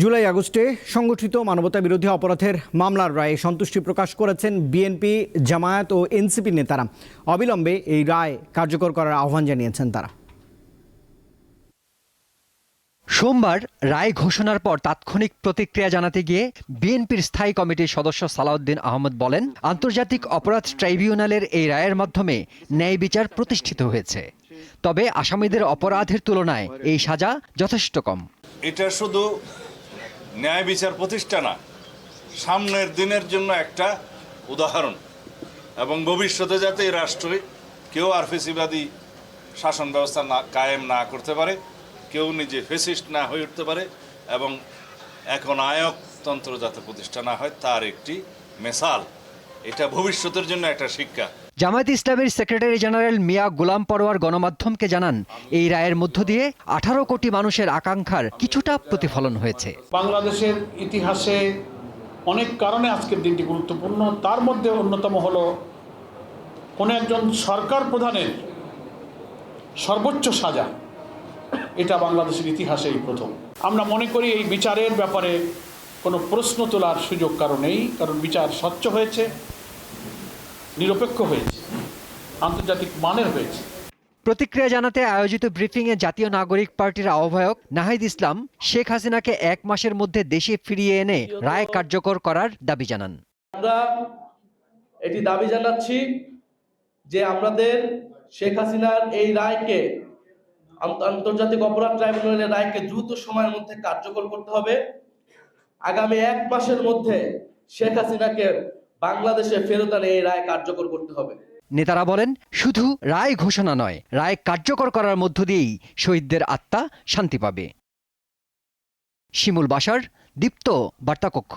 জুলাই আগস্টে সংগঠিত মানবতা বিরোধী অপরাধের মামলার রায়ে সন্তুষ্টি প্রকাশ করেছেন বিএনপি জামায়াত ও এনসিপি নেতারা। অবিলম্বে এই রায় কার্যকর করার আহ্বান জানিয়েছেন তারা। সোমবার রায় ঘোষণার পর তাৎক্ষণিক প্রতিক্রিয়া জানাতে গিয়ে বিএনপির স্থায়ী কমিটির সদস্য সালাউদ্দিন আহমদ বলেন আন্তর্জাতিক অপরাধ ট্রাইব্যুনালের এই রায়ের মাধ্যমে ন্যায় বিচার প্রতিষ্ঠিত হয়েছে। তবে আসামিদের অপরাধের তুলনায় এই সাজা যথেষ্ট কম। এটা শুধু ন্যায় বিচার প্রতিষ্ঠা না, সামনের দিনের জন্য একটা উদাহরণ। এবং ভবিষ্যতে যাতে এই রাষ্ট্রে কেউ আর ফেসিবাদী শাসন ব্যবস্থা না, কায়েম না করতে পারে, কেউ নিজে ফেসিস্ট না হয়ে উঠতে পারে, এবং এখন আয়কতন্ত্র যাতে প্রতিষ্ঠা না হয়, তার একটি মেসাল। এটা ভবিষ্যতের জন্য একটা শিক্ষা। জামায়াত ইসলামের সেক্রেটারি জেনারেল মিয়া গোলাম পরোয়ার গণমাধ্যমকে জানান, এই রায়ের মধ্য দিয়ে আঠারো কোটি মানুষের আকাঙ্ক্ষার কিছুটা প্রতিফলন হয়েছে। বাংলাদেশের ইতিহাসে অনেক কারণে আজকের দিনটি গুরুত্বপূর্ণ। তার মধ্যে অন্যতম হলো, কোনো একজন সরকার প্রধানের সর্বোচ্চ সাজা, এটা বাংলাদেশের ইতিহাসেই প্রথম। আমরা মনে করি এই বিচারের ব্যাপারে কোনো প্রশ্ন তোলার সুযোগ কারও নেই, কারণ বিচার স্বচ্ছ হয়েছে। নিরপেক্ষ হয়েছে আন্তর্জাতিক মানের হয়েছে। প্রতিক্রিয়া জানাতে আয়োজিত ব্রিফিংয়ে জাতীয় নাগরিক পার্টির আহ্বায়ক নাহিদ ইসলাম শেখ হাসিনাকে এক মাসের মধ্যে দেশে ফিরিয়ে এনে রায় কার্যকর করার দাবি জানান। আমরা এটি দাবি জানাচ্ছি যে আমাদের শেখ হাসিনার এই রায়কে আন্তর্জাতিক অপরাধ ট্রাইব্যুনালের রায়কে দ্রুত সময়ের মধ্যে কার্যকর করতে হবে। আগামী এক মাসের মধ্যে শেখ হাসিনাকে বাংলাদেশে ফেরত আনে এই রায় কার্যকর করতে হবে। নেতারা বলেন, শুধু রায় ঘোষণা নয়, রায় কার্যকর করার মধ্য দিয়েই শহীদদের আত্মা শান্তি পাবে। শিমুল বাসার দীপ্ত বার্তাকক্ষ।